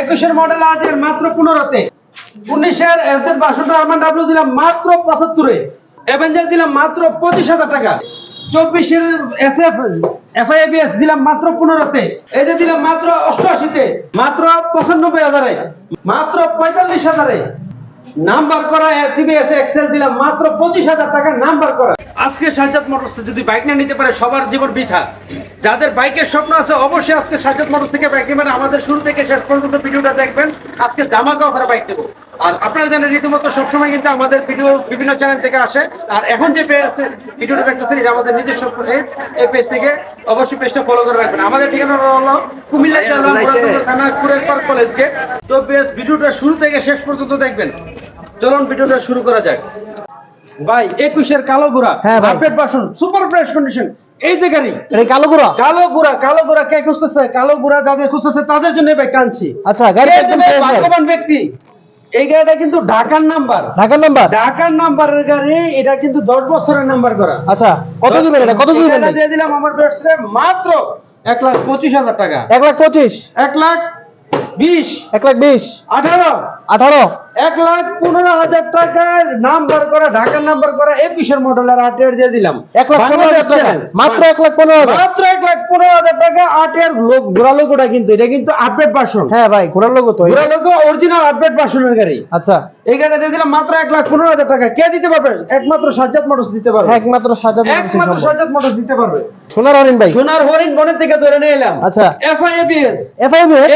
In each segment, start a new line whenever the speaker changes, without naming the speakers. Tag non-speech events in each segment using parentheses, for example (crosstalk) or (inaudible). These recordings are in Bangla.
একুশের মডেল আটের মাত্র পনেরোতে। উনিশের এফজেড বাষট্টি আরমান ডাব্লিউ দিলাম মাত্র পঁচাত্তরে। অ্যাভেঞ্জার দিলাম মাত্র পঁচিশ হাজার টাকা। চব্বিশের এস এফ এফআইএস দিলাম মাত্র পনেরোতে। এই যে দিলাম মাত্র অষ্টআশিতে, মাত্র পঁচানব্বই হাজারে, মাত্র পঁয়তাল্লিশ হাজারে। নাম্বার করা টিভিএস এক্সেল দিলাম, মাত্র পঁচিশ হাজার টাকা নাম্বার করা। আজকে মোটরস যদি বাইক না নিতে পারে, সবার জীবন বৃথা। যাদের বাইকের স্বপ্ন আছে, অবশ্যই আজকে থেকে বাইক নেবেন। আমাদের শুরু থেকে শেষ পর্যন্ত ভিডিওটা দেখবেন। আজকে বাইক দেবো। আর আপনারা জানেন, রীতিমতো সবসময় কিন্তু আমাদের ভিডিও বিভিন্ন চ্যানেল থেকে আসে। আর এখন যে ভিডিওটা দেখতেছেন, এটা আমাদের নিজস্ব পেজ এই পেজ থেকে অবশ্যই পেজটা ফলো করে রাখবেন। আমাদের ঠিকানা হলো কুমিল্লা জেলা থানা কুরের পার্ক কলেজ গেট তো বেশ, ভিডিওটা শুরু থেকে শেষ পর্যন্ত দেখবেন। চলুন ভিডিওটা শুরু করা যাক। ভাই একুশের কালো ঘোড়া
হ্যাঁ।
Update version super fresh condition এই যে গাড়ি।
এটা কালো গুড়া?
কালো ঘোড়া কালো ঘোড়া কে খুঁজতেছে? কালো ঘোড়া যাদের খুঁজতেছে তাদের জন্য ভাই কাঁদছি।
আচ্ছা গাড়ি একদম
দেবে? ভাগ্যবান ব্যক্তি। এই গাড়িটা কিন্তু ঢাকার নাম্বার।
ঢাকার নাম্বার?
ঢাকার নাম্বারের গাড়ি এটা কিন্তু দশ বছরের নাম্বার করা।
আচ্ছা কত দিবেন এটা? কত
এই
দিবেন?
গাড়িটা দিয়ে দিলাম আমার বেডসে মাত্র এক লাখ পঁচিশ হাজার টাকা।
এক লাখ পঁচিশ।
এক লাখ বিশ।
এক লাখ বিশ।
আঠারো।
আঠারো।
এক লাখ পনেরো হাজার টাকার নাম্বার করা ঢাকার নাম্বার করা একুশের মডেলের আটের দিয়ে দিলাম।
এক লাখ পনেরো হাজার টাকা। মাত্র এক লাখ পনেরো হাজার।
মাত্র এক লাখ পনেরো হাজার টাকা আটের লোক ঘোরা লোকটা কিন্তু এটা কিন্তু আপডেট ভার্সন
হ্যাঁ ভাই ঘোরার লোক তো।
ঘোরা লোক অরিজিনাল আপডেট ভার্সনের গাড়ি।
আচ্ছা।
দিয়ে দিলাম মাত্র এক লাখ পনেরো হাজার টাকা। কে দিতে পারবে? একমাত্র সাজ্জাদ মোটরস দিতে পারবে।
একমাত্র সাজাত
একমাত্র সাজ্জাদ মোটরস দিতে পারবে।
সোনার হরিণ ভাই।
সোনার হরিণ বনের থেকে ধরে নিয়ে এলাম।
আচ্ছা।
এফআইএবিএস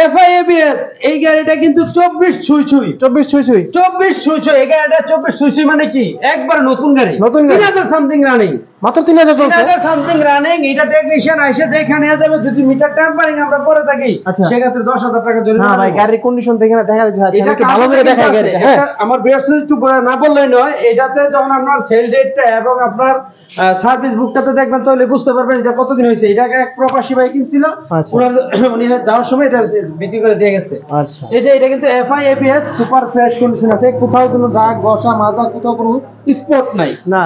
এফআইএবিএস এই গাড়িটা কিন্তু চব্বিশ ছুঁই ছুঁই।
চব্বিশ ছুঁই
চব্বিশ সুইচ এই গাড়িটা চব্বিশ ছুঁই মানে কি? একবার নতুন গাড়ি।
নতুন গাড়ি।
তিন হাজার সামথিং রানিং
মাত্র তিন হাজার
তিন হাজার সামথিং রানিং এটা টেকনিশিয়ান এসে দেখে নিয়ে যাবে যদি মিটার টেম্পারিং আমরা করে থাকি
আচ্ছা।
সেক্ষেত্রে দশ হাজার টাকা ধরে
হ্যাঁ ভাই গাড়ির কন্ডিশন দেখে না দেখা যাচ্ছে
এটা
একটু ভালো করে দেখা গেছে হ্যাঁ।
আমার বিয়ার্স একটু না বললেই নয় এটাতে যখন আপনার সেল ডেটটা এবং আপনার সার্ভিস বুকটাতে দেখবেন তাহলে বুঝতে পারবেন এটা কতদিন হয়েছে। এটাকে এক প্রবাসী ভাই কিনছিল
আচ্ছা।
ওনার উনি যাওয়ার সময় এটা বিক্রি করে দিয়ে গেছে।
আচ্ছা।
এই যে এটা কিন্তু FI APS super fresh condition আছে কোথাও কোনো দাগ ঘষা মাজা কোথাও কোনো স্পট নাই।
না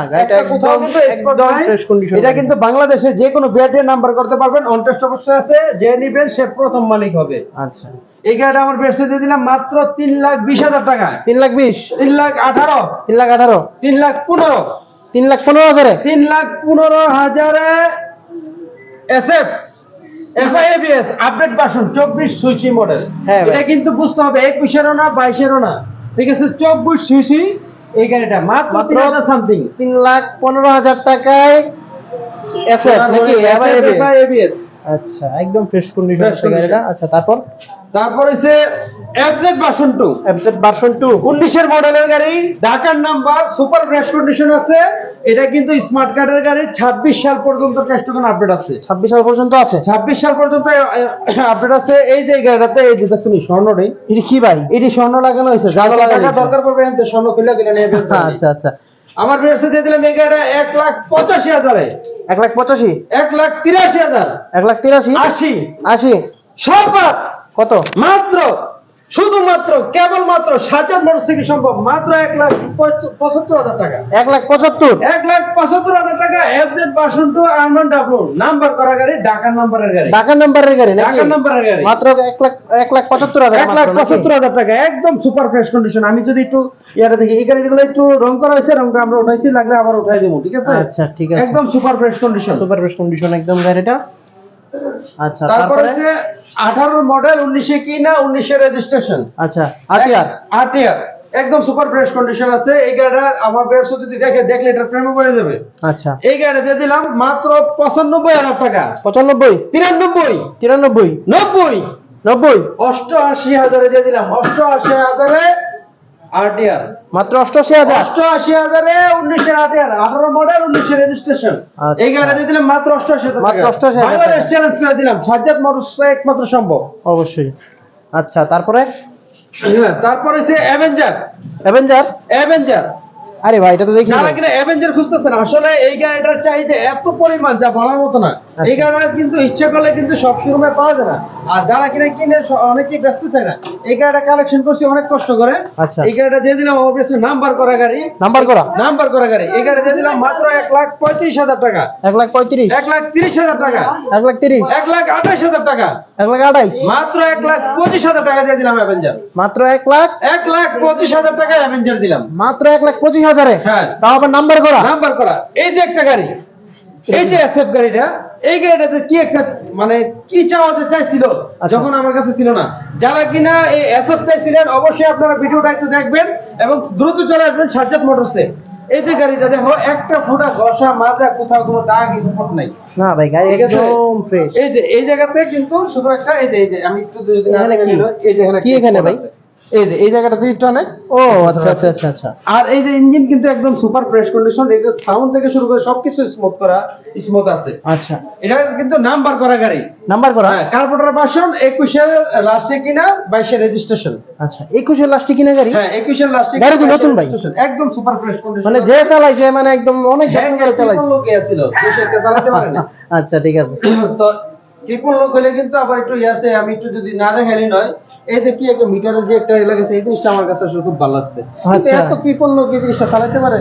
কোথাও
একদম একদম ফ্রেশ কন্ডিশন
এটা কিন্তু বাংলাদেশে যে কোনো বিআরটি নাম্বার করতে পারবেন। অন টেস্ট অবশ্যই আছে যে নিবেন সে প্রথম মালিক হবে।
আচ্ছা।
এই গাড়িটা আমার দিয়ে দিলাম মাত্র তিন লাখ বিশ হাজার টাকা।
তিন লাখ বিশ?
তিন লাখ আঠারো।
তিন লাখ আঠারো?
তিন লাখ পনেরো।
তিন লাখ পনেরো হাজারে?
তিন লাখ পনেরো হাজারে এসএফ এফআইএবিএস আপডেট ভার্সন চব্বিশ সুইচি মডেল
হ্যাঁ
এটা কিন্তু বুঝতে হবে একুশেরও না বাইশেরও না। ঠিক আছে চব্বিশ সুইচি এই গাড়িটা মাত্র তিন হাজার সামথিং
তিন লাখ পনেরো হাজার টাকায় এসএফ নাকি? FIAB? আচ্ছা একদম ফ্রেশ কন্ডিশন গাড়িটা। আচ্ছা তারপর?
তারপর হচ্ছে FZ version two
FZ version two
উনিশের মডেলের গাড়ি ঢাকার নাম্বার সুপার ফ্রেশ কন্ডিশন আছে। এটা কিন্তু স্মার্ট কার্ডের গাড়ি ছাব্বিশ সাল পর্যন্ত টেস্ট আপডেট আছে।
ছাব্বিশ সাল পর্যন্ত আছে?
ছাব্বিশ সাল পর্যন্ত আপডেট আছে। এই যে গাড়িটাতে এই যে দেখছেন এই স্বর্ণটাই
এটা কি ভাই?
এটি স্বর্ণ লাগানো হয়েছে। যা
স্বর্ণ লাগানো
টাকা দরকার পড়বে এনতে স্বর্ণ খুলে কিনে নিয়ে
আচ্ছা আচ্ছা।
আমার বেরসে দিয়ে দিলাম এই গাড়িটা এক লাখ পঁচাশি হাজারে।
এক লাখ পঁচাশি?
এক লাখ তিরাশি হাজার।
এক লাখ
সব
কত?
মাত্র শুধুমাত্র কেবলমাত্র সাজার মোটর থেকে সম্ভব মাত্র এক লাখ পঁচাত্তর হাজার টাকা।
এক লাখ পঁচাত্তর?
এক লাখ পঁচাত্তর হাজার টাকা এফজেড বাসন টু আরমান ডাবলু। নাম্বার করা গাড়ি ঢাকার নাম্বারের গাড়ি।
ঢাকার নাম্বারের গাড়ি
ঢাকার নাম্বারের গাড়ি।
মাত্র এক লাখ এক লাখ পঁচাত্তর হাজার
এক লাখ পঁচাত্তর হাজার টাকা একদম সুপার ফ্রেশ কন্ডিশন আমি যদি একটু ইয়াটা দেখি এই গাড়িগুলো একটু রং করা হয়েছে রংটা আমরা উঠাইছি লাগলে আবার উঠাই দেবো ঠিক আছে?
আচ্ছা ঠিক আছে।
একদম super fresh condition
super fresh condition একদম গাড়িটা। আচ্ছা
তারপরে
তারপরে?
হচ্ছে আঠারোর মডেল উনিশে কিনা উনিশে রেজিস্ট্রেশন
আচ্ছা আটিয়ার
আট ইয়ার একদম সুপার ফ্রেশ কন্ডিশন আছে। এই গাড়িটা আমার ব্যবসা যদি দেখে দেখলে এটা প্রেমে পড়ে যাবে।
আচ্ছা।
এই গাড়ি দিয়ে দিলাম মাত্র পঁচানব্বই হাজার টাকা।
পঁচানব্বই?
তিরানব্বই।
তিরানব্বই?
নব্বই।
নব্বই?
অষ্টআশি হাজারে দিয়ে দিলাম। অষ্টআশি হাজারে আরটিআর
মাত্র
আরটিআর মডেল রেজিস্ট্রেশন
আচ্ছা।
এই গাড়িটা দিলাম মাত্র অষ্টআশি হাজার
মাত্র 88,000
বাংলাদেশ চ্যালেঞ্জ করে দিলাম। সাজ্জাদ মোটরস একমাত্র সম্ভব।
অবশ্যই। আচ্ছা তারপরে?
তারপরে অ্যাভেঞ্জার
অ্যাভেঞ্জার
অ্যাভেঞ্জার
আরে ভাই এটা তো দেখি
যারা
নাই।
কিনা অ্যাভেঞ্জার খুঁজতেছেন আসলে এই গাড়িটার চাহিদা এত পরিমাণ যা বলার মতো না। এই গাড়িটা কিন্তু ইচ্ছা করলে কিন্তু সব শোরুমে পাওয়া যায় না। আর যারা কিনে কিনে অনেকেই ব্যস্ত চায় না। এই গাড়িটা কালেকশন করছি অনেক কষ্ট করে।
আচ্ছা।
এই গাড়িটা দিয়ে দিলাম আমার নাম্বার করা গাড়ি।
নাম্বার করা?
নাম্বার করা গাড়ি। এই গাড়ি দিয়ে দিলাম মাত্র এক লাখ পঁয়ত্রিশ হাজার টাকা।
এক লাখ পঁয়ত্রিশ।
এক লাখ তিরিশ হাজার টাকা।
এক লাখ তিরিশ।
এক লাখ আঠাশ হাজার টাকা।
এক লাখ আঠাইশ
মাত্র এক লাখ পঁচিশ হাজার টাকা দিয়ে দিলাম অ্যাভেঞ্জার
মাত্র এক লাখ?
এক লাখ পঁচিশ হাজার টাকা অ্যাভেঞ্জার দিলাম।
মাত্র এক লাখ পঁচিশ হাজারে?
হ্যাঁ।
তাও আবার নাম্বার করা?
নাম্বার করা। এই যে একটা গাড়ি। এই যে এসএফ গাড়িটা এই গাড়িটাতে কি একটা মানে কি চাওয়াতে চাইছিল?
আচ্ছা।
যখন আমার কাছে ছিল না। যারা কিনা এই এসএফ চাইছিলেন অবশ্যই আপনারা ভিডিওটা একটু দেখবেন এবং দ্রুত চলে আসবেন সাজ্জাদ মোটরসে এই যে গাড়িটা দেখো একটা ফোঁটা ঘষা মাজা কোথাও কোনো দাগ স্পট নাই।
না ভাই গাড়ি একদম ফ্রেশ
এই যে এই জায়গাতে কিন্তু শুধু একটা এই যে এই যে আমি একটু যদি এই যে এখানে
কি এখানে ভাই?
আছে। এই যে এই জায়গাটাতে একটু অনেক
ও আচ্ছা আচ্ছা আচ্ছা আচ্ছা।
আর এই যে ইঞ্জিন কিন্তু একদম সুপার ফ্রেশ কন্ডিশন এই যে সাউন্ড থেকে শুরু করে সবকিছু স্মুথ করা স্মুথ আছে।
আচ্ছা।
এটা কিন্তু নাম্বার করা গাড়ি।
নাম্বার করা?
হ্যাঁ কার্বোরেটর ভার্সন 21 এর লাস্টে কিনা 22 এর রেজিস্ট্রেশন
আচ্ছা একুশের লাস্টে কিনে গাড়ি?
হ্যাঁ 21 এর লাস্টে
গাড়ি নতুন ভাই।
একদম সুপার ফ্রেশ কন্ডিশন
মানে যে চালাইছে মানে একদম অনেক যত্ন করে চালাইছে।
লোক ছিল সে চালাতে পারে না। (laughs)
আচ্ছা ঠিক আছে।
তো কৃপণ লোক হলে কিন্তু আবার একটু ইয়াসে আমি একটু যদি না দেখালি নয় এই যে কি একটা মিটারের যে একটা লাগেছে এই জিনিসটা আমার কাছে আসলে খুব ভালো লাগছে।
আচ্ছা।
এত কৃপণ লোক এই জিনিসটা চালাতে পারে?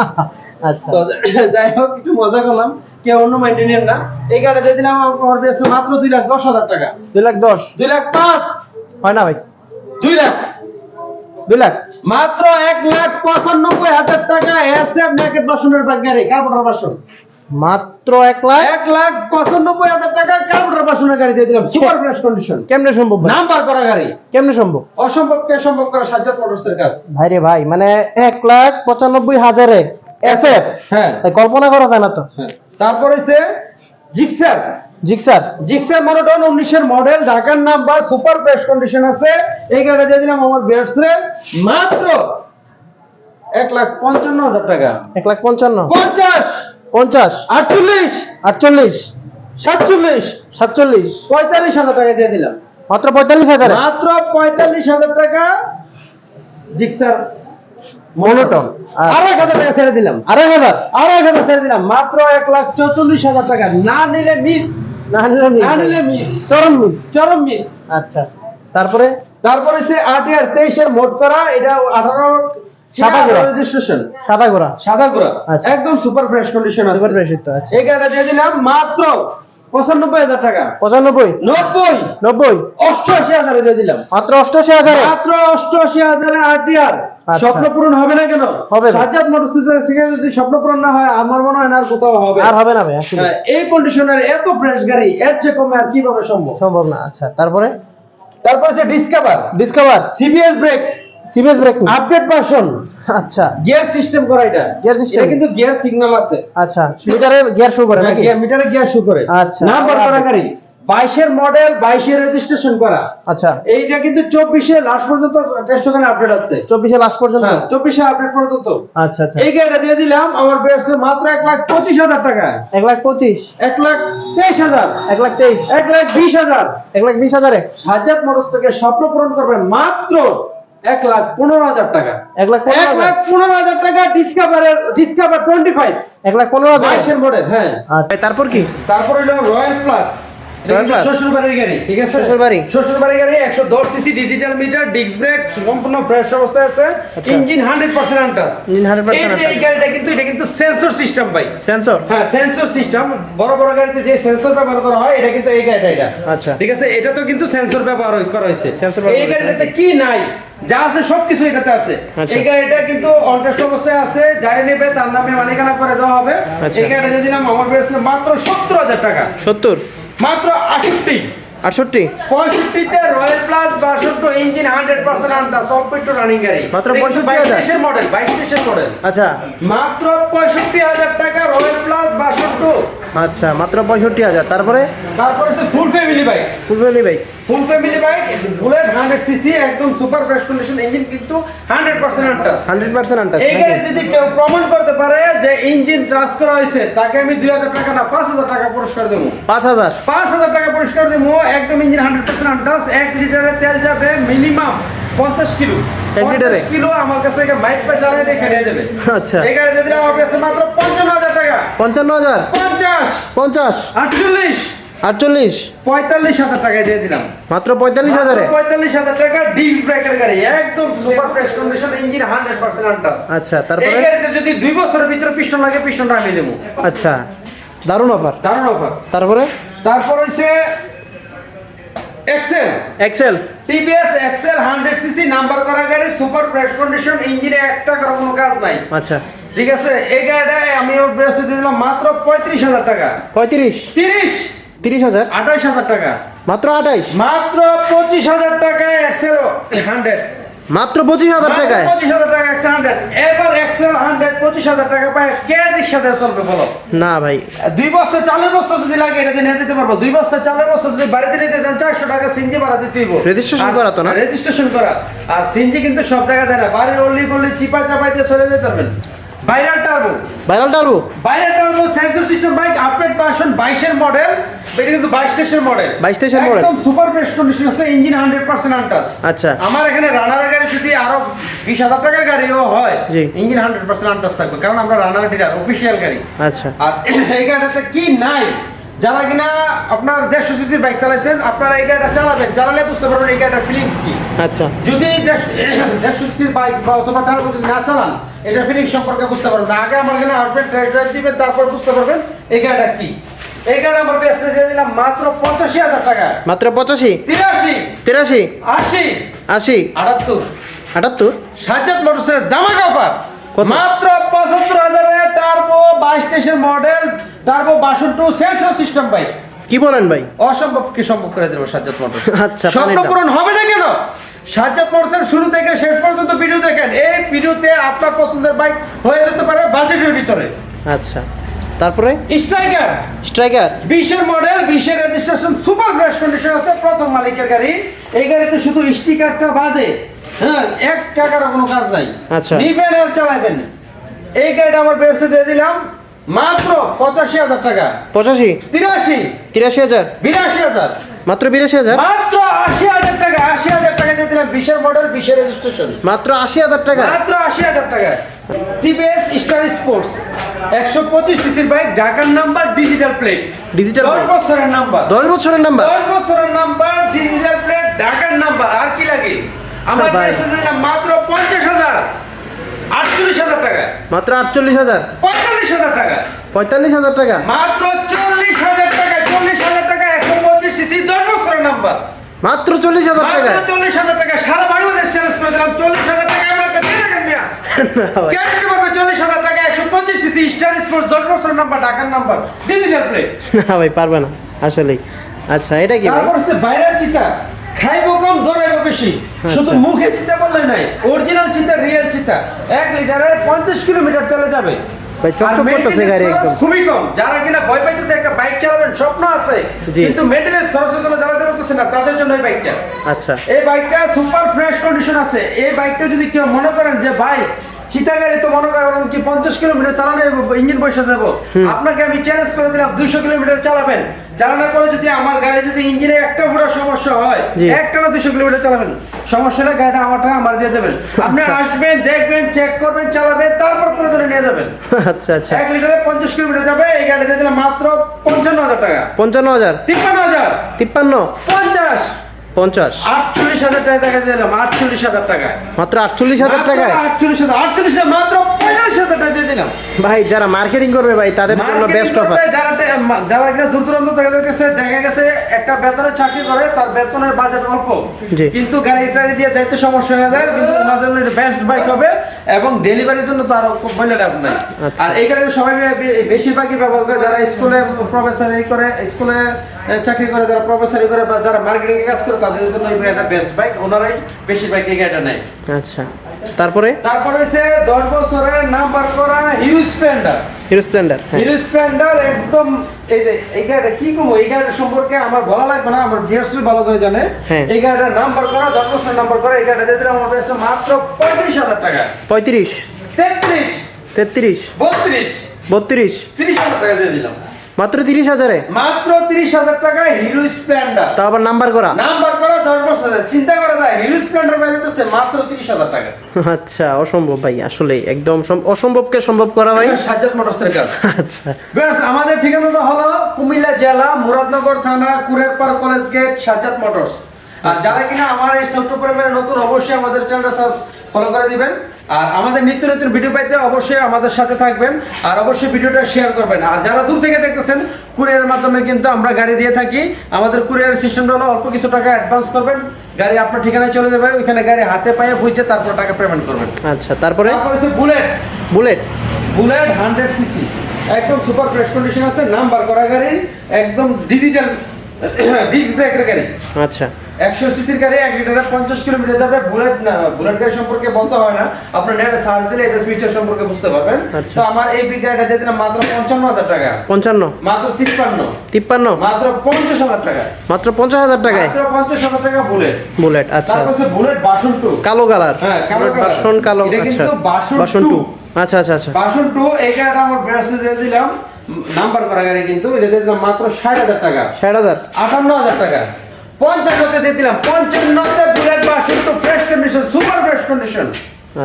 (laughs)
আচ্ছা। (laughs)
যাই হোক একটু মজা করলাম। কেউ অন্য মাইন্ডে নেন না। এই গাড়ি দিয়ে দিলাম আমার বেশি মাত্র দুই লাখ দশ হাজার টাকা।
দুই লাখ দশ?
দুই লাখ পাঁচ।
হয় না ভাই।
দুই লাখ।
দুই লাখ?
মাত্র এক লাখ পঁচানব্বই হাজার টাকা এসএফ নেকেট বাসনের গাড়ি কার্বোরেটর বাসন
মাত্র এক লাখ?
এক লাখ পঁচানব্বই হাজার টাকা কার্বোরেটর বাসনের গাড়ি দিয়ে দিলাম। সুপার ফ্রেশ কন্ডিশন
কেমনে সম্ভব
নাম্বার করা গাড়ি।
কেমনে সম্ভব?
অসম্ভবকে সম্ভব করা সাজ্জাদ মোটরসের কাজ।
ভাই রে ভাই মানে এক লাখ পঁচানব্বই হাজারে এসএফ
হ্যাঁ।
কল্পনা করা যায় না তো।
তারপর হচ্ছে জিক্সার
জিক্সার
জিক্সার মনোটন উনিশের মডেল ঢাকার নাম্বার সুপার ফ্রেশ কন্ডিশন আছে। এই গাড়িটা দিয়ে দিলাম আমার বেডস মাত্র এক লাখ পঞ্চান্ন হাজার টাকা।
এক লাখ পঞ্চান্ন?
পঞ্চাশ!
পঞ্চাশ।
আটচল্লিশ।
আটচল্লিশ।
সাতচল্লিশ।
সাতচল্লিশ।
পঁয়তাল্লিশ হাজার টাকা দিয়ে দিলাম।
মাত্র পঁয়তাল্লিশ হাজারে?
মাত্র পঁয়তাল্লিশ হাজার টাকা জিক্সার
মনোটন। আর
আর এক হাজার টাকা ছেড়ে দিলাম।
আড়াই হাজার?
আর এক হাজার ছেড়ে দিলাম। মাত্র এক লাখ চৌচল্লিশ হাজার টাকা। না নিলে মিস
না নিলে মিস
না নিলে মিস
চরম মিস
চরম মিস
আচ্ছা। তারপরে?
তারপরে সে আট আর তেইশের মোট করা এটা আঠারো
সাদা গোড়া।
রেজিস্ট্রেশন
সাদা গোড়া।
সাদা গোড়া।
আচ্ছা।
একদম সুপার ফ্রেশ কন্ডিশন আছে।
সুপার প্রেসিড তো আছে।
এই গাড়িটা দিয়ে দিলাম মাত্র পঁচানব্বই হাজার টাকা।
পঁচানব্বই?
নব্বই?
নব্বই?
অষ্টআশি হাজারে দিয়ে দিলাম।
মাত্র অষ্টাশি হাজারে?
মাত্র অষ্টআশি হাজারে আরটিআর।
আচ্ছা।
স্বপ্ন পূরণ হবে না কেন?
হবে।
সাজ্জাদ মোটরসাইকেল থেকে যদি স্বপ্ন পূরণ না হয় আমার মনে হয় না আর কোথাও হবে।
আর হবে না ভাই আসলে।
হ্যাঁ, এই কন্ডিশনের এত ফ্রেশ গাড়ি এর চেয়ে কমে আর কীভাবে সম্ভব?
সম্ভব না আচ্ছা তারপরে?
তারপর সে Discover
Discover
CBS brake
CBS brake
update version
আচ্ছা।
গিয়ার সিস্টেম করা এটা।
Gear system?
এটা কিন্তু গিয়ার সিগন্যাল আছে।
আচ্ছা মিটারে গিয়ার শো করে
হ্যাঁ,
নাকি?
গিয়ার মিটারে গিয়ার শো করে।
আচ্ছা।
নাম্বার করা গাড়ি 22 এর মডেল 22 এর রেজিস্ট্রেশন করা।
আচ্ছা।
এইটা কিন্তু 24 এ লাস্ট পর্যন্ত টেস্ট ওখানে আপডেট আছে।
চব্বিশে লাস্ট পর্যন্ত?
হ্যাঁ 24 এ আপডেট পর্যন্ত।
আচ্ছা আচ্ছা।
এই গাড়িটা দিয়ে দিলাম আমার বেস মাত্র 1 লাখ 25 হাজার টাকা।
এক লাখ পঁচিশ?
1 লাখ 23 হাজার।
এক লাখ তেইশ?
1 লাখ 20 হাজার।
এক লাখ বিশ হাজারে?
সাজ্জাদ মোটরস থেকে স্বপ্ন পূরণ করবে মাত্র 1 লাখ 15 হাজার টাকা।
এক লাখ
এক লাখ পনেরো হাজার টাকা ডিসকাভারের ডিসকাভার টোয়েন্টি ফাইভ
এক লাখ পনেরো হাজার।
বাইশের মডেল হ্যাঁ।
আচ্ছা। তারপর কি?
তারপর হলো রয়্যাল প্লাস
Royal Plus?
শ্বশুর বাড়ির গাড়ি ঠিক আছে?
শ্বশুরবাড়ি?
শ্বশুর গাড়ি একশো দশ CC digital meter disc brake সম্পূর্ণ ফ্রেশ অবস্থায় আছে।
আচ্ছা।
ইঞ্জিন হান্ড্রেড পার্সেন্ট আনটাস এই গাড়িটা কিন্তু এটা কিন্তু সেন্সর সিস্টেম ভাই।
সেন্সর
হ্যাঁ সেন্সর সিস্টেম বড় বড় গাড়িতে যে সেন্সর ব্যবহার করা হয় এটা কিন্তু এই গাড়িটা এটা।
আচ্ছা।
ঠিক আছে? এটা তো কিন্তু সেন্সর ব্যবহার করা হয়েছে।
ব্যবহার
এই গাড়িটাতে কি নাই? যা আছে সবকিছু এটাতে আছে।
আচ্ছা।
এই গাড়িটা কিন্তু অনটেস্ট অবস্থায় আছে যাই নেবে তার নামে মালিকানা করে দেওয়া হবে।
আচ্ছা।
এই গাড়িটা দিয়ে দিলাম আমার বেড়েছে মাত্র সত্তর হাজার টাকা।
সত্তর?
মাত্র আষট্টি
আটষট্টি?
পঁয়ষট্টিতে রয়্যাল প্লাস বাষট্টি ইঞ্জিন হান্ড্রেড পার্সেন্ট আনসা সব পেট্রোল রানিং গাড়ি।
মাত্র 65,000
মডেল বাইশ তেইশের মডেল
আচ্ছা।
মাত্র পঁয়ষট্টি হাজার টাকা রয়্যাল প্লাস বাষট্টি।
আচ্ছা মাত্র পঁয়ষট্টি হাজার। তারপরে?
তারপর family bike
full family bike
full family bike Bullet hundred CC একদম সুপার ফ্রেশ কন্ডিশন ইঞ্জিন কিন্তু hundred percent untouched
hundred percent untouched
এই গাড়ি যদি কেউ প্রমাণ করতে পারে যে ইঞ্জিন ট্রাস করা হয়েছে তাকে আমি দুই হাজার টাকা না পাঁচ হাজার টাকা পুরস্কার দেবো।
পাঁচ হাজার?
পাঁচ হাজার টাকা পুরস্কার দেবো একদম ইঞ্জিন হান্ড্রেড পার্সেন্ট আনটাস এক লিটারের তেল যাবে মিনিমাম পঞ্চাশ কিলো।
এক লিটারে?
50 কিলো আমার কাছে মাইক পে চালাই দেখে নিয়ে যাবে।
আচ্ছা।
এই গাড়ি দিয়ে আমার কাছে মাত্র পঞ্চান্ন হাজার টাকা।
পঞ্চান্ন হাজার?
পঞ্চাশ।
পঞ্চাশ।
আটচল্লিশ। পঁয়তাল্লিশ হাজার টাকায় দিয়ে দিলাম।
মাত্র পঁয়তাল্লিশ হাজারে?
পঁয়তাল্লিশ হাজার টাকা ডিস্ক ব্রেকের গাড়ি একদম super fresh condition engine hundred percent untouched
আচ্ছা
এই
তারপরে
গাড়িতে যদি দুই বছরের ভিতরে পিস্টন লাগে পিস্টনটা আমি দেবো
আচ্ছা দারুণ অফার
দারুণ অফার
তারপরে?
তারপর হইছে Excel
Excel
TVS Excel hundred CC number করা গাড়ি সুপার ফ্রেশ কন্ডিশন ইঞ্জিনে একটা কোনো কাজ নাই।
আচ্ছা।
ঠিক আছে? এই গাড়িটায় আমি ওর দিলাম মাত্র পঁয়ত্রিশ হাজার টাকা।
পঁয়ত্রিশ।
তিরিশ।
তিরিশ হাজার।
আঠাইশ হাজার টাকা।
মাত্র আঠাইশ।
মাত্র পঁচিশ হাজার টাকায় এক্সেল হান্ড্রেড
মাত্র পঁচিশ হাজার টাকায়?
পঁচিশ হাজার টাকা এক্সেল হান্ড্রেড এবার এক্সেল হান্ড্রেড পঁচিশ হাজার টাকা পায়। কে রিক্সাতে চলবে বলো?
না ভাই।
দুই বস্তা চালের বস্তা যদি লাগে এটা নিয়ে দিতে পারব। দুই বস্তা চালের বস্তা যদি বাড়িতে নিতে চান চারশো টাকা সিনজি ভাড়া দিতে দিব
Registration করা তো না?
রেজিস্ট্রেশন করা। আর সিনজি কিন্তু সব জায়গায় দেয় না। বাড়ির অলি গলি চিপা চাপাইতে চলে যেতে পারবেন। বাইরাল টার্বো
ভাইরাল টার্বো
বাইরের turbo sensor system bike update version 22 এর মডেল এটা কিন্তু 22 তেইশের মডেল
22 তেইশের model।
একদম সুপার ফ্রেশ কন্ডিশন আছে ইঞ্জিন 100% আনটাস
আচ্ছা।
আমার এখানে রানার গাড়ি যদি আরও 20000 টাকার গাড়িও হয়। ইঞ্জিন 100% আনটাস থাকবে। কারণ আমরা রানার ডিলার অফিশিয়াল গাড়ি।
আচ্ছা।
আর (coughs) এই গাড়িটাতে কি নাই? যারা কিনা আপনার দেড়শো সিসির বাইক চালাইছেন আপনারা এই গাড়িটা চালাবেন। চালালে বুঝতে পারবেন এই গাড়িটার ফিলিংস কি।
আচ্ছা।
যদি (coughs) দেড়শো সিসির বাইক বা অথবা তার যদি না চালান এটা ফিলিং সম্পর্কে বুঝতে পারবেন আগে আমার এখানে আসবেন ড্রাইভ ড্রাইভ দিবেন তারপর বুঝতে পারবেন এই গাড়িটা কি। এই গাড়ি আমার বেসে দিয়ে দিলাম মাত্র পঁচাশি হাজার টাকা।
মাত্র পঁচাশি?
তিরাশি।
তিরাশি?
আশি।
আশি?
আটাত্তর।
আটাত্তর?
সাজ্জাদ মোটরসের দামাকা অফার মাত্র পঁচাত্তর হাজারে টার্বো বাইশ তেইশের মডেল টার্বো বাষট্টি সেন্সর সিস্টেম বাইক
কি বলেন ভাই?
অসম্ভবকে সম্ভব করে দেবো সাজ্জাদ মোটরস (laughs)
আচ্ছা,
স্বপ্ন পূরণ হবে না কেন? সাজ্জাদ মোটরসের শুরু থেকে শেষ পর্যন্ত ভিডিও দেখেন। এই ভিডিওতে আপনার পছন্দের বাইক হয়ে যেতে পারে বাজেটের ভিতরে।
আচ্ছা। তারপরে?
স্ট্রাইকার
স্ট্রাইকার
বিশের মডেল বিশের রেজিস্ট্রেশন সুপার ফ্রেশ কন্ডিশন আছে প্রথম মালিকের গাড়ি। এই গাড়িতে শুধু স্টিকারটা বাদে হ্যাঁ এক টাকার কোনো কাজ নাই।
আচ্ছা।
নিবেন আর চালাবেন। এই গাড়িটা আমার ব্যবসা দিয়ে দিলাম মাত্র পঁচাশি হাজার টাকা।
পঁচাশি?
তিরাশি।
তিরাশি হাজার?
বিরাশি হাজার।
মাত্র বিরাশি হাজার?
মাত্র আশি হাজার টাকা আশি হাজার দিলাম বিশের মডেল বিশের রেজিস্ট্রেশন
মাত্র আশি হাজার টাকা
মাত্র আশি হাজার টাকা টিভিএস স্টার স্পোর্টস একশো পঁচিশ সিসির বাইক ঢাকার নাম্বার ডিজিটাল প্লেট
Digital
দশ বছরের নাম্বার
দশ বছরের নাম্বার
দশ বছরের নাম্বার ডিজিটাল প্লেট ঢাকার নাম্বার আর কি লাগে? আমার মাত্র পঞ্চাশ হাজার। আটচল্লিশ হাজার টাকা
মাত্র আটচল্লিশ হাজার।
পঁয়তাল্লিশ হাজার টাকা
পঁয়তাল্লিশ হাজার টাকা।
মাত্র চল্লিশ হাজার
মাত্র চল্লিশ হাজার টাকা
চল্লিশ হাজার টাকা সারা বাংলাদেশ চ্যালেঞ্জ করে দিলাম। চল্লিশ হাজার টাকা আমার দিয়ে রাখেন।
ভাই।
দিতে পারবে চল্লিশ হাজার টাকা একশো পঁচিশ সিসি স্টার স্পোর্টস দশ বছরের নাম্বার ঢাকার নাম্বার ডিজিটাল প্লেট
না ভাই পারবে না আসলেই। আচ্ছা এটা কি ভাই?
তারপর হচ্ছে বাইরের চিতা খাইবো কম দৌড়াইবো বেশি। শুধু মুখে নাই অরিজিনাল চিন্তা রিয়েল চিন্তা এক লিটারে পঞ্চাশ কিলোমিটার চলে যাবে।
ভাই চকচক করতেছে গাড়ি একদম।
খুবই কম। যারা কিনা ভয় পাইতেছে একটা বাইক চালাবেন স্বপ্ন আছে কিন্তু মেনটেন্স খরচের জন্য চালাতে পারতেছে না তাদের জন্য এই বাইকটা
আচ্ছা।
এই বাইকটা সুপার ফ্রেশ কন্ডিশন আছে। এই বাইকটা যদি কেউ মনে করেন যে ভাই তো মনে করেন কি পঞ্চাশ কিলোমিটার চালানো ইঞ্জিন পয়সা দেবো আপনাকে আমি চ্যালেঞ্জ করে দিলাম দুইশো কিলোমিটার চালাবেন। চালানোর পরে যদি আমার গাড়ি যদি ইঞ্জিনে একটা পুরো সমস্যা হয় একটা না দুশো কিলোমিটার চালাবেন। সমস্যা না গাড়িটা আমার টাকা আমার দিয়ে দেবেন। আপনি
আচ্ছা।
আসবেন দেখবেন চেক করবেন চালাবেন তারপর প্রয়োজনে নিয়ে যাবেন।
আচ্ছা আচ্ছা।
এক লিটারে পঞ্চাশ কিলোমিটার যাবে এই গাড়ি দিয়ে দিলাম মাত্র পঞ্চান্ন হাজার টাকা।
পঞ্চান্ন হাজার?
তিপ্পান্ন হাজার।
তিপ্পান্ন?
পঞ্চাশ।
পঞ্চাশ।
আটচল্লিশ হাজার টাকা দেখা দিয়ে দিলাম আটচল্লিশ হাজার টাকা
মাত্র আটচল্লিশ হাজার টাকায়?
আটচল্লিশ হাজার আটচল্লিশ মাত্র দিয়ে দিলাম।
ভাই যারা মার্কেটিং করবে ভাই তাদের জন্য বেস্ট অফার
যারা যারা দূর দূরান্ত থেকে দেখা গেছে একটা বেতনের চাকরি করে তার বেতনের বাজেট অল্প। কিন্তু গাড়ি টাড়ি দিয়ে যাইতে সমস্যা হয়ে যায় কিন্তু জন্য বেস্ট বাইক হবে এবং ডেলিভারির জন্য তো আরও মূল্য লাভ নাই।
আচ্ছা।
আর এই গাড়ি সবাই বেশিরভাগই ব্যবহার করে যারা স্কুলে প্রফেসর এই করে স্কুলে চাকরি করে যারা প্রফেসরি করে বা যারা মার্কেটিং কাজ করে তাদের জন্য এই গাড়িটা বেস্ট বাইক ওনারাই বেশিরভাগ এই গাড়িটা নেয়।
আচ্ছা। তারপরে?
তারপর হচ্ছে দশ বছরের নাম্বার করা হিরো স্প্লেন্ডার।
হিরো স্প্লেন্ডার হ্যাঁ।
হিরো স্প্লেন্ডার একদম এই যে এই গাড়িটা কি কমো এই গাড়িটা সম্পর্কে আমার বলা লাগবে না আমার বিয়ার্সই ভালো করে জানে।
হ্যাঁ।
এই গাড়িটার নাম্বার করা দশ বছরের নাম্বার করা এই গাড়িটা দিয়ে দিলাম আমার কাছে মাত্র পঁয়ত্রিশ হাজার টাকা।
পঁয়ত্রিশ।
তেত্রিশ।
তেত্রিশ।
বত্রিশ।
বত্রিশ।
তিরিশ হাজার টাকা দিয়ে দিলাম।
মাত্র তিরিশ হাজারে?
মাত্র তিরিশ হাজার টাকায় হিরো স্প্লেন্ডার।
তাও আবার নাম্বার করা?
নাম্বার করা দশ বছর চিন্তা করা যায় হিরো স্প্লেন্ডার বাজাতেছে মাত্র তিরিশ হাজার টাকা।
আচ্ছা অসম্ভব ভাই আসলে একদম সম- অসম্ভবকে সম্ভব করা ভাই।
সাজ্জাদ মোটরসের কাজ।
আচ্ছা।
বেশ আমাদের ঠিকানাটা হলো কুমিল্লা জেলা মুরাদনগর থানা Kurerpar college gate Sajjad motors. আর যারা কিনা আমার এই ছোট্ট পরিবারে নতুন অবশ্যই আমাদের চ্যানেলটা ফলো করে দিবেন। আর আমাদের নিত্য নতুন ভিডিও পাইতে অবশ্যই আমাদের সাথে থাকবেন। আর অবশ্যই ভিডিওটা শেয়ার করবেন। আর যারা দূর থেকে দেখতেছেন কুরিয়ারের মাধ্যমে কিন্তু আমরা গাড়ি দিয়ে থাকি। আমাদের কুরিয়ার সিস্টেমটা হলো অল্প কিছু টাকা অ্যাডভান্স করবেন। গাড়ি আপনার ঠিকানায় চলে যাবে ওইখানে গাড়ি হাতে পায়ে বুঝে তারপর টাকা পেমেন্ট করবেন।
আচ্ছা তারপরে?
তারপর হচ্ছে Bullet
Bullet
Bullet hundred CC একদম সুপার ফ্রেশ কন্ডিশন আছে নাম্বার করা গাড়ি একদম ডিজিটাল ডিস্ক ব্রেকের গাড়ি।
আচ্ছা।
একশো সিসির গাড়ি এক লিটারে পঞ্চাশ কিলোমিটার যাবে। বুলেট না বুলেট গাড়ি সম্পর্কে বলতে হয় না। আপনার নেট সার্চ দিলে এটার ফিচার সম্পর্কে বুঝতে পারবেন।
আচ্ছা।
তো আমার এই গাড়িটা দিয়ে দিলাম মাত্র পঞ্চান্ন হাজার টাকা।
পঞ্চান্ন।
মাত্র তিপ্পান্ন।
তিপ্পান্ন?
মাত্র পঞ্চাশ হাজার টাকা।
মাত্র পঞ্চাশ হাজার টাকায়?
মাত্র পঞ্চাশ হাজার টাকা বুলেট
বুলেট আচ্ছা।
তারপর বুলেট বাসন টু
কালো কালার।
হ্যাঁ, কালো।
বাসন কালো আচ্ছা।
কিন্তু বাসন
টু আচ্ছা আচ্ছা আচ্ছা।
বাসন টু এই গাড়িটা আমার ব্রাসে দিয়ে দিলাম। নাম্বার করা গাড়ি কিন্তু। এটা দিয়ে দিলাম মাত্র ষাট হাজার টাকা।
ষাট হাজার।
আটান্ন হাজার টাকা। পঞ্চান্নতে দিয়ে দিলাম। পঞ্চান্নতে Bullet version two fresh condition super fresh condition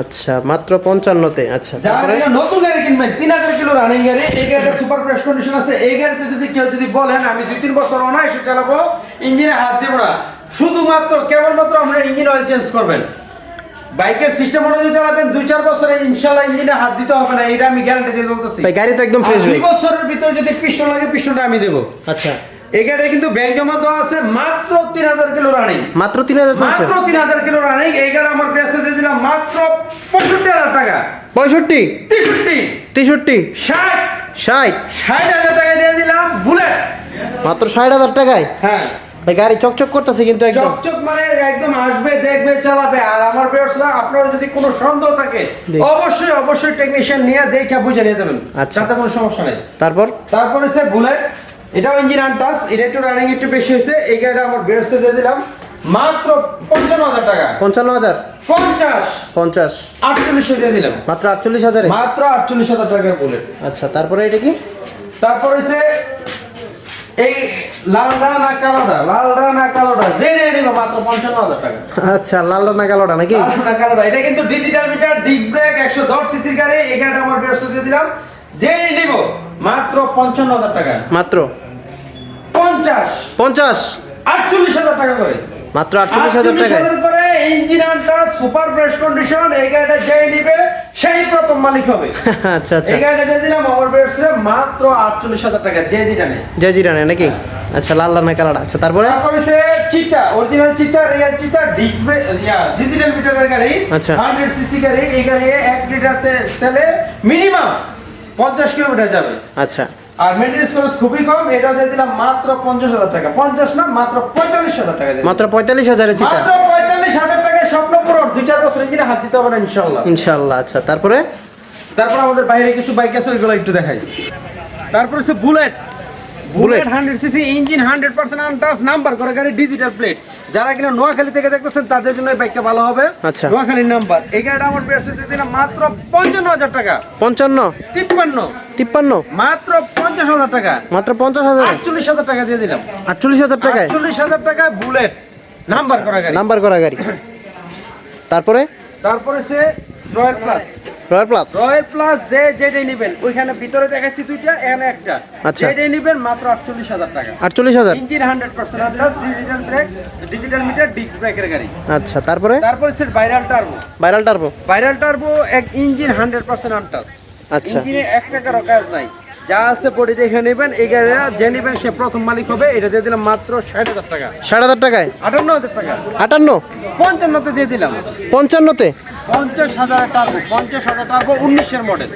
আচ্ছা মাত্র পঞ্চান্নতে আচ্ছা তারপরে?
নতুন গাড়ি কিনবেন তিন হাজার কিলো রানিং গাড়ি এই গাড়িটা সুপার ফ্রেশ কন্ডিশন আছে। এই গাড়িতে যদি কেউ যদি বলেন আমি দুই তিন বছর অনায়াসে চালাবো ইঞ্জিনে হাত দেবো না। শুধুমাত্র কেবলমাত্র আমরা ইঞ্জিন অয়েল চেঞ্জ করবেন। বাইকের সিস্টেম অনুযায়ী চালাবেন দুই চার বছরে ইনশাল্লাহ ইঞ্জিনে হাত দিতে হবে না এটা আমি গ্যারান্টি দিয়ে বলতেছি।
গাড়ি তো একদম ফ্রেশ
দুই বছরের ভিতরে যদি পিস্টন লাগে পিস্টনটা আমি দেবো।
আচ্ছা।
গাড়িটা কিন্তু ব্যাংক আছে মাত্র তিন হাজার কিলো রানিং
মাত্র তিন হাজার
মাত্র তিন হাজার কিলো রানিং গাড়ি আমার দিয়ে দিলাম মাত্র পঁয়ষট্টি হাজার টাকা।
পঁয়ষট্টি?
তেষট্টি।
তেষট্টি?
ষাট।
ষাট?
ষাট হাজার টাকা দিয়ে দিলাম বুলেট
মাত্র ষাট হাজার টাকায়?
হ্যাঁ।
ভাই গাড়ি চকচক করতেছে কিন্তু একদম।
চকচক মানে একদম আসবে দেখবে চালাবে। আর আমার ব্যবসা আপনার যদি কোনো সন্দেহ থাকে অবশ্যই অবশ্যই টেকনিশিয়ান নিয়ে দেখে বুঝে নিয়ে দেবেন
আচ্ছা।
তাতে কোনো সমস্যা নেই।
তারপর?
তারপরে হচ্ছে বুলেট এটাও ইঞ্জিন আনটাস এটা একটু রানিং একটু বেশি হয়েছে এই গাড়িটা আমার বেরোতে দিয়ে দিলাম। মাত্র পঞ্চান্ন হাজার টাকা।
পঞ্চান্ন হাজার?
পঞ্চাশ।
পঞ্চাশ।
দিয়ে দিলাম।
মাত্র আটচল্লিশ হাজারে?
মাত্র আটচল্লিশ হাজার টাকার বুলেট
আচ্ছা তারপরে এটা কি?
তারপর হচ্ছে এই লালডা না কালোডা লালডা না কালোডা যে রেডি মাত্র পঞ্চান্ন হাজার টাকা।
আচ্ছা না কালোটা নাকি?
না কালোডা এটা কিন্তু ডিজিটাল মিটার ডিস্ক ব্রেক একশো দশ সিসির গাড়ি গাড়িটা আমার ব্যবস্থা দিয়ে দিলাম। যে নিব মাত্র পঞ্চান্ন হাজার টাকা।
মাত্র?
পঞ্চাশ।
পঞ্চাশ?
আটচল্লিশ হাজার টাকা করে।
মাত্র আটচল্লিশ হাজার
হাজার করে ইঞ্জিন আনটা সুপার ফ্রেশ কন্ডিশন এই গাড়িটা যে নিবে সেই প্রথম মালিক হবে। (laughs)
আচ্ছা আচ্ছা।
এই গাড়িটা দিলাম আমার মাত্র আটচল্লিশ হাজার টাকা যে নেই।
জয় জিরানে নাকি? আচ্ছা লাল কালাটা আচ্ছা তারপরে?
তারপর হচ্ছে চিতা অরিজিনাল চিতা রিয়াল চিতা ডিসপ্লে ইয়া ডিজিটাল মিটারের গাড়ি
আচ্ছা।
100 সিসি গাড়ি এই গাড়ি 1 লিটার তেলে মিনিমাম 50 কিলোমিটার যাবে।
আচ্ছা।
আর মেইনটেনেন্স খরচ খুবই কম এটা দিয়ে দিলাম মাত্র 50000 টাকা। 50 না মাত্র 45000 টাকা দিয়ে দিলাম।
মাত্র পঁয়তাল্লিশ হাজারে চিতা
মাত্র 45000 টাকায় স্বপ্ন পূরণ। দুই চার বছর ইঞ্জিনে হাত দিতে হবে না ইনশাআল্লাহ।
ইনশাল্লাহ আচ্ছা তারপরে?
তারপর আমাদের বাইরে কিছু বাইক আছে ওইগুলো একটু দেখাই। তারপর হচ্ছে Bullet. Bullet hundred CC engine hundred percent untouched number করা গাড়ি ডিজিটাল প্লেট যারা কিনা নোয়াখালী থেকে দেখতেছেন তাদের জন্য বাইকটা ভালো হবে।
আচ্ছা।
নোয়াখালীর নাম্বার এই গাড়িটা আমার পেয়েছে দিলাম মাত্র পঞ্চান্ন হাজার টাকা।
পঞ্চান্ন?
তিপ্পান্ন।
তিপ্পান্ন?
মাত্র পঞ্চাশ হাজার টাকা।
মাত্র পঞ্চাশ হাজারে?
আটচল্লিশ হাজার টাকা দিয়ে দিলাম।
আটচল্লিশ হাজার টাকায়?
আটচল্লিশ হাজার টাকা বুলেট নাম্বার করা গাড়ি।
নাম্বার করা গাড়ি। (clears throat) তারপরে?
তারপরে সে Plus
Royal Plus
Royal Plus যে যেটাই নেবেন ওইখানে ভিতরে দেখাচ্ছি দুইটা এখানে একটা।
আচ্ছা।
যেটাই নেবেন মাত্র আটচল্লিশ হাজার টাকা।
আটচল্লিশ হাজার?
Engine hundred percent digital brake digital meter disc ব্রেকের গাড়ি।
আচ্ছা তারপরে?
তারপরে viral turbo
viral turbo
viral turbo এক ইঞ্জিন হান্ড্রেড পার্সেন্ট আনটাস
আচ্ছা।
ইঞ্জিনে এক টাকারও কাজ নাই। যা আছে বডি দেখে নেবেন এই গাড়িটা যে নেবেন সে প্রথম মালিক হবে। এটা দিয়ে দিলাম মাত্র ষাট হাজার টাকা।
ষাট হাজার টাকায়?
আটান্ন হাজার টাকা।
আটান্ন?
পঞ্চান্নতে দিয়ে দিলাম।
পঞ্চান্নতে?
পঞ্চাশ হাজারের টার্বো পঞ্চাশ হাজার টার্বো উনিশের মডেল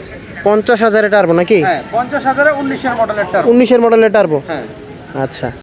পঞ্চাশ হাজারে টার্বো নাকি?
হ্যাঁ পঞ্চাশ হাজারে উনিশের মডেলের টার্বো
উনিশের মডেলের টার্বো
হ্যাঁ।
আচ্ছা।